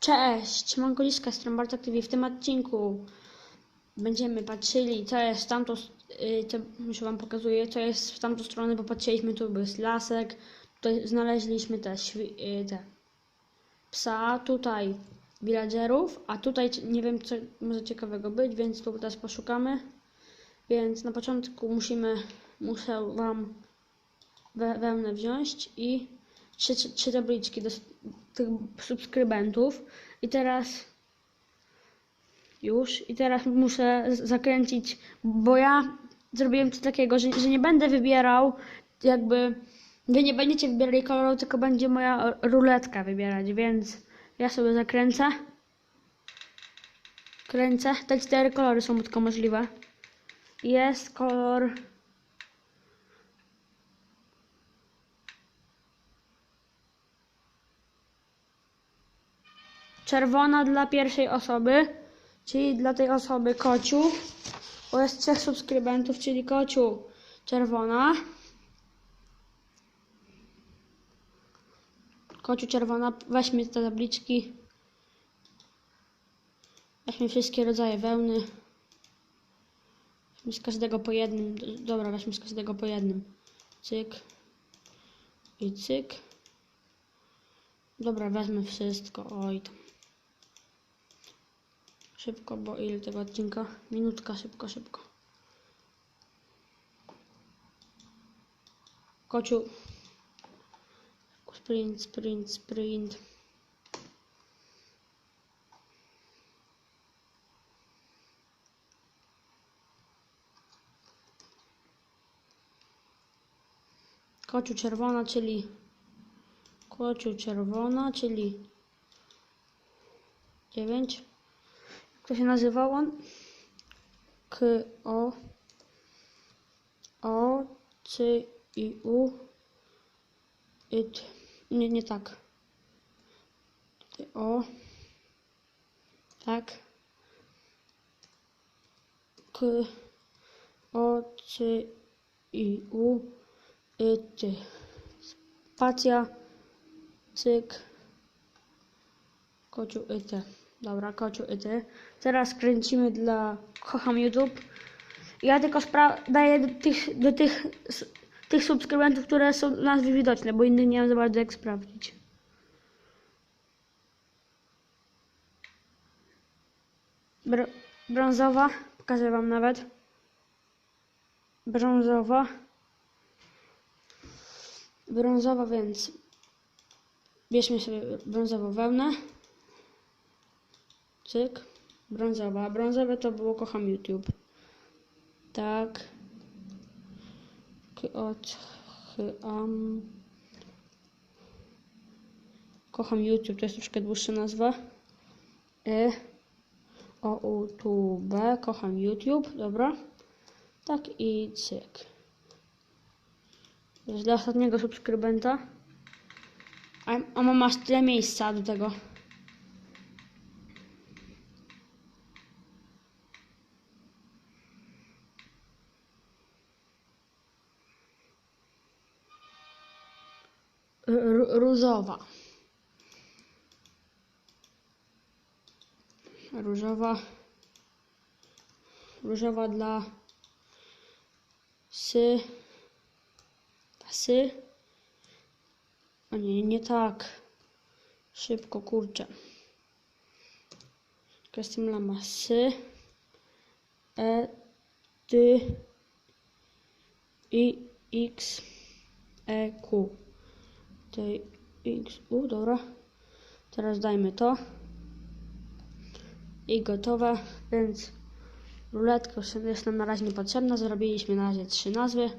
Cześć, Mongoliska Strombartok TV. W tym odcinku będziemy patrzyli, co jest w tamtą, s- y, już wam pokazuję, co jest w tamtą stronę, bo patrzyliśmy tu jest lasek, tutaj znaleźliśmy te, y, te psa, tutaj villagerów, a tutaj nie wiem, co może ciekawego być, więc tu teraz poszukamy. Więc na początku musimy, muszę wam we, wełnę wziąć i trzy, trzy, trzy tabliczki tych subskrybentów. I teraz już, i teraz muszę zakręcić, bo ja zrobiłem coś takiego, że, że nie będę wybierał jakby, wy nie będziecie wybierali koloru, tylko będzie moja ruletka wybierać, więc ja sobie zakręcę. Kręcę. Te cztery kolory są tylko możliwe. Jest kolor czerwona dla pierwszej osoby, czyli dla tej osoby kociu, bo jest trzech subskrybentów, czyli kociu czerwona. Kociu czerwona, weźmy te tabliczki. Weźmy wszystkie rodzaje wełny. Weźmy z każdego po jednym. Dobra, weźmy z każdego po jednym. Cyk. I cyk. Dobra, wezmę wszystko. Oj tam. Szybko, bo ile tego odcinka? Minutka, szybko, szybko. Kociu. Sprint, sprint, sprint. Kociu czerwona, czyli kociu czerwona, czyli 9. To się nazywał on? K, O, O, C, I, U, It. Nie, nie tak. O, tak. K, O, C, I, U, It. Spacja, cyk, kociu It. Dobra, kociu It. Teraz kręcimy dla Kocham YouTube. Ja tylko daję do tych, do tych, tych subskrybentów, które są nazwy widoczne, bo innych nie mam za bardzo jak sprawdzić. Br- brązowa, pokażę wam nawet. Brązowa. Brązowa, więc bierzmy sobie brązową wełnę. Cyk. Brązowa. Brązowe to było kocham YouTube. Tak. K- Od. ch- am. Kocham YouTube, to jest troszkę dłuższa nazwa. Y. O, U, B. Kocham YouTube, dobra. Tak i cyk. Dla ostatniego subskrybenta. A, a aż tyle miejsca do tego. Różowa. Różowa. Różowa dla sy. Sy. O nie, nie tak. Szybko, kurczę. Jestem lama. Sy. E. Ty. I. X. E. Q. Tutaj X. U, dobra. Teraz dajmy to. I gotowe, więc ruletka jest nam na razie niepotrzebna. Zrobiliśmy na razie trzy nazwy.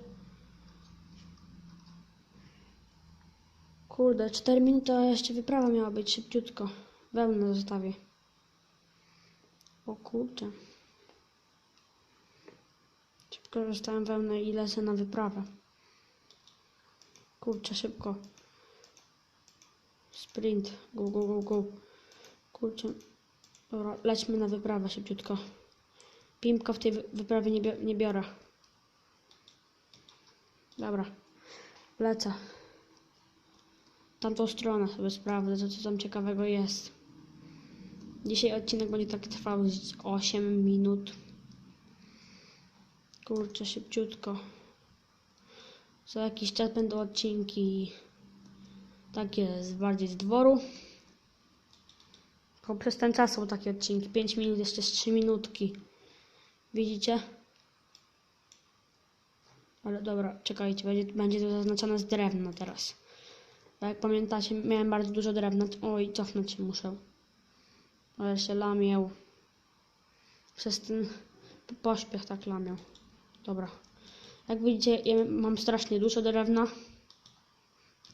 Kurde, 4 minuty, a jeszcze wyprawa miała być szybciutko. Wełnę zostawię. O kurczę. Szybko dostałem wełnę i lecę na wyprawę. Kurczę, szybko. Sprint. Go, go, go, go. Kurczę. Dobra, lećmy na wyprawę szybciutko. Pimpka w tej wy- wyprawie nie, nie biorę. Dobra. Lecę. Tamtą stronę sobie sprawdzę, co, co tam ciekawego jest. Dzisiaj odcinek będzie tak trwał z 8 minut. Kurczę, szybciutko. Za jakiś czas będą odcinki takie z bardziej z dworu. Tylko przez ten czas są takie odcinki. 5 minut, jeszcze z 3 minutki. Widzicie? Ale dobra, czekajcie, będzie, będzie to zaznaczone z drewna teraz. Bo jak pamiętacie, miałem bardzo dużo drewna. Oj, cofnąć się muszę. Ale się lamiał. Przez ten po- pośpiech tak lamiał. Dobra. Jak widzicie, ja mam strasznie dużo drewna.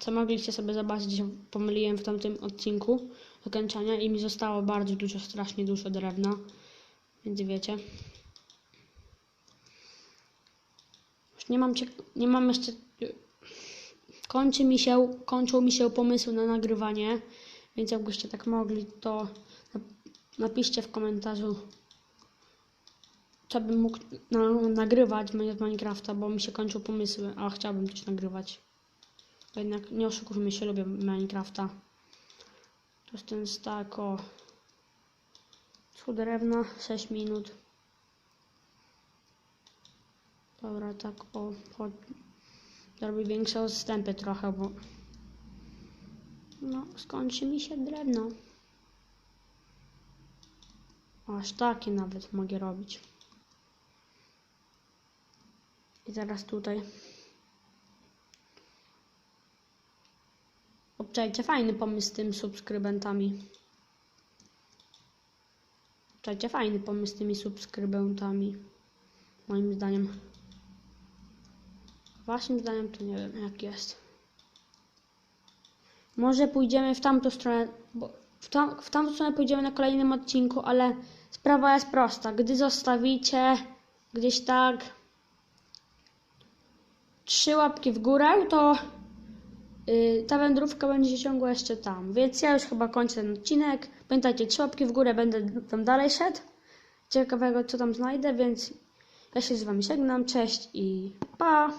Co mogliście sobie zobaczyć, pomyliłem w tamtym odcinku wykończenia i mi zostało bardzo dużo, strasznie dużo drewna. Więc wiecie. Już nie mam, nie mam jeszcze... Kończy mi się, kończą mi się pomysły na nagrywanie, więc jakbyście tak mogli, to nap- napiszcie w komentarzu, co bym mógł na, nagrywać z Minecrafta, bo mi się kończą pomysły, a chciałbym coś nagrywać. Jednak nie oszukujmy się, lubię Minecrafta. To jest ten stack o schód drewna, 6 minut. Dobra, tak o, chodź. Zrobię większe odstępy trochę, bo no, skończy mi się drewno. Aż takie nawet mogę robić. I teraz tutaj. Obczajcie, fajny pomysł z tym subskrybentami. Obczajcie, fajny pomysł z tymi subskrybentami. Moim zdaniem. Waszym zdaniem to nie wiem jak jest. Może pójdziemy w tamtą stronę, bo w, tam, w tamtą stronę pójdziemy na kolejnym odcinku, ale sprawa jest prosta. Gdy zostawicie gdzieś tak trzy łapki w górę, to ta wędrówka będzie się ciągła jeszcze tam. Więc ja już chyba kończę ten odcinek. Pamiętajcie, trzy łapki w górę, będę tam dalej szedł. Ciekawego co tam znajdę, więc ja się z wami żegnam. Cześć i pa!